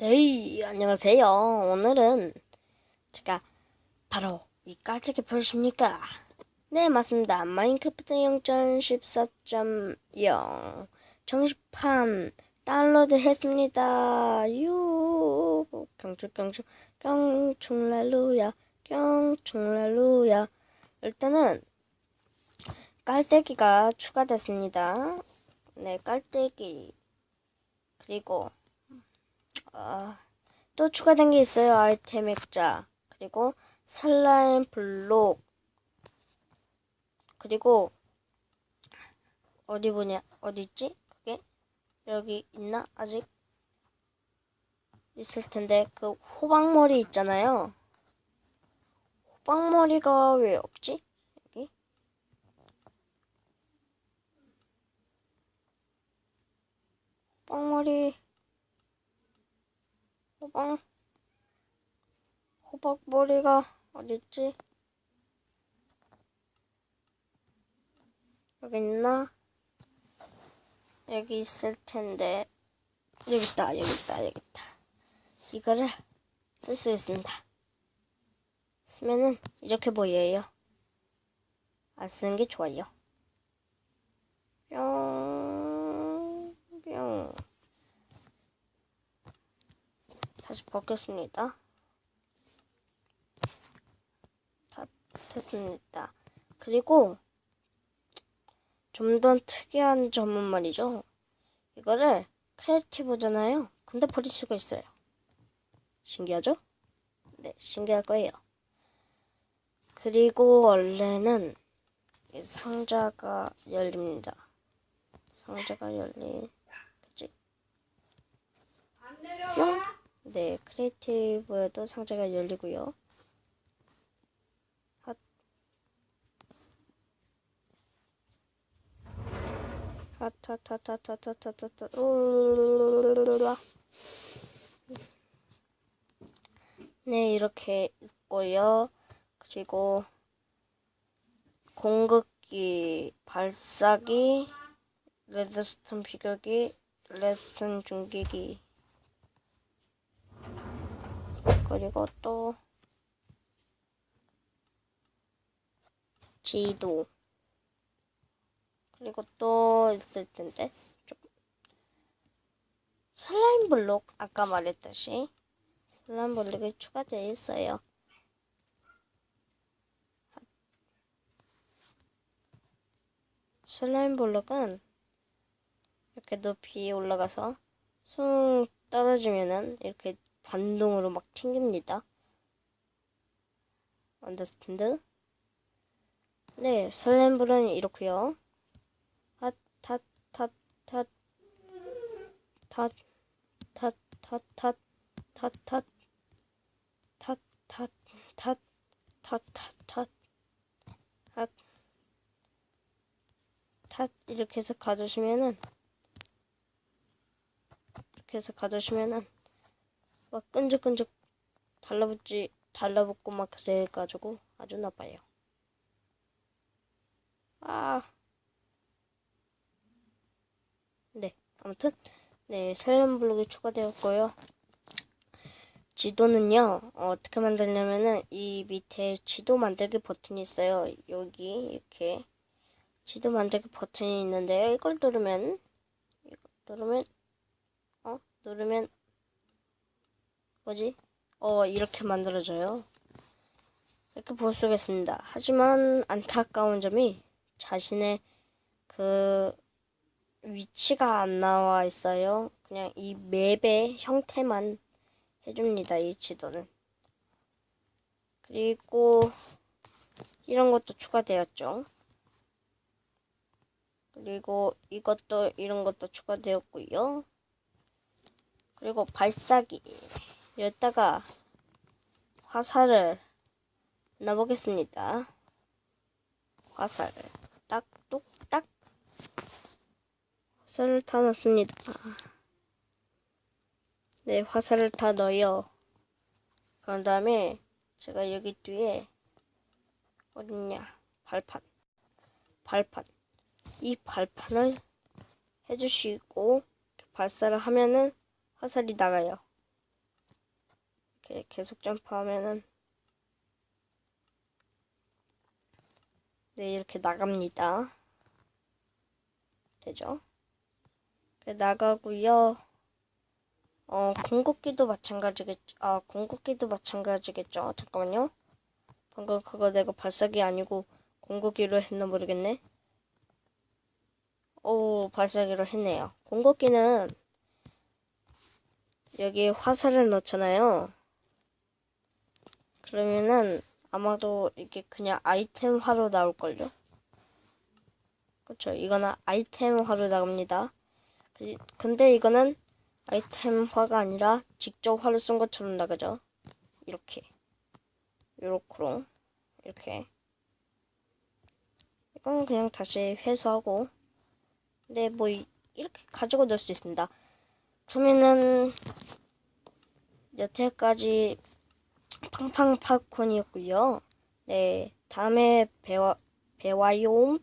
네, 안녕하세요. 오늘은 제가 바로 이 깔짝이 보십니까? 네, 맞습니다. 마인크래프트 0.14.0 정식판 다운로드 했습니다. 유, 경축 경축, 경축 랄루야, 경축 랄루야. 일단은 깔때기가 추가됐습니다. 네, 깔때기. 그리고 아, 또 추가된 게 있어요. 아이템 액자. 그리고 슬라임 블록. 그리고 어디 보냐? 어디 있지? 그게 여기 있나? 아직 있을 텐데 그 호박머리 있잖아요. 호박머리가 왜 없지? 여기 호박머리 호박 호박 머리가 어딨지? 여기 있나? 여기 있을 텐데. 여기 있다 여기 있다 여기 있다. 이거를 쓸 수 있습니다. 쓰면은 이렇게 보여요. 안 쓰는 게 좋아요 뿅 뿅. 다시 벗겼습니다. 다 됐습니다. 그리고 좀 더 특이한 점은 말이죠. 이거를 크리에이티브잖아요. 근데 버릴 수가 있어요. 신기하죠? 네, 신기할 거예요. 그리고 원래는 이 상자가 열립니다. 상자가 열리, 그치? 뿅! 네, 크리에이티브에도 상자가 열리고요. 핫. 우르르르르르르 네, 이렇게 있고요. 그리고 공급기, 발사기, 레드스톤 비교기, 레드스톤 중계기 그리고 또 지도 그리고 또 있을 텐데 좀 슬라임 블록 아까 말했듯이 슬라임 블록이 추가되어 있어요. 슬라임 블록은 이렇게 높이 올라가서 숭 떨어지면은 이렇게 반동으로 막 튕깁니다. 언더스탠드? 네, 설렘불은 이렇고요. 핫, 탓, 탓, 탓, 탓, 탓, 탓, 탓, 탓, 탓, 탓, 탓, 탓, 탓, 탓, 탓, 탓, 탓, 이렇게 해서 가주시면은 이렇게 해서 가주시면은 막 끈적끈적 달라붙지 달라붙고 막 그래가지고 아주 나빠요. 아, 네 아무튼 네 셀렘 블록이 추가되었고요. 지도는요 어, 어떻게 만들냐면은 이 밑에 지도 만들기 버튼이 있어요. 여기 이렇게 지도 만들기 버튼이 있는데요. 이걸 누르면 이걸 누르면 어 누르면 뭐지? 어, 이렇게 만들어져요. 이렇게 볼 수가 있습니다. 하지만 안타까운 점이 자신의 그 위치가 안 나와 있어요. 그냥 이 맵의 형태만 해줍니다. 이 지도는. 그리고 이런 것도 추가되었죠. 그리고 이것도 이런 것도 추가되었고요. 그리고 발사기. 여기다가 화살을 넣어보겠습니다. 화살을 딱, 뚝, 딱. 화살을 다 넣습니다. 네, 화살을 다 넣어요. 그런 다음에 제가 여기 뒤에 어딨냐 발판 발판 이 발판을 해주시고 발사를 하면은 화살이 나가요. 이렇게 계속 점프하면은 네 이렇게 나갑니다. 되죠? 나가고요. 어 궁극기도 마찬가지겠죠. 아 궁극기도 마찬가지겠죠. 잠깐만요. 방금 그거 내가 발사기 아니고 궁극기로 했나 모르겠네. 오 발사기로 했네요. 궁극기는 여기 화살을 넣잖아요. 그러면은 아마도 이게 그냥 아이템화로 나올걸요? 그쵸. 이거는 아이템화로 나갑니다. 그- 근데 이거는 아이템화가 아니라 직접 화를 쏜 것처럼 나가죠. 이렇게. 요렇게로. 이렇게. 이건 그냥 다시 회수하고. 근데 뭐 이- 이렇게 가지고 놀 수 있습니다. 그러면은 여태까지 팡팡 팝콘이었고요. 네, 다음에 배와 배와요.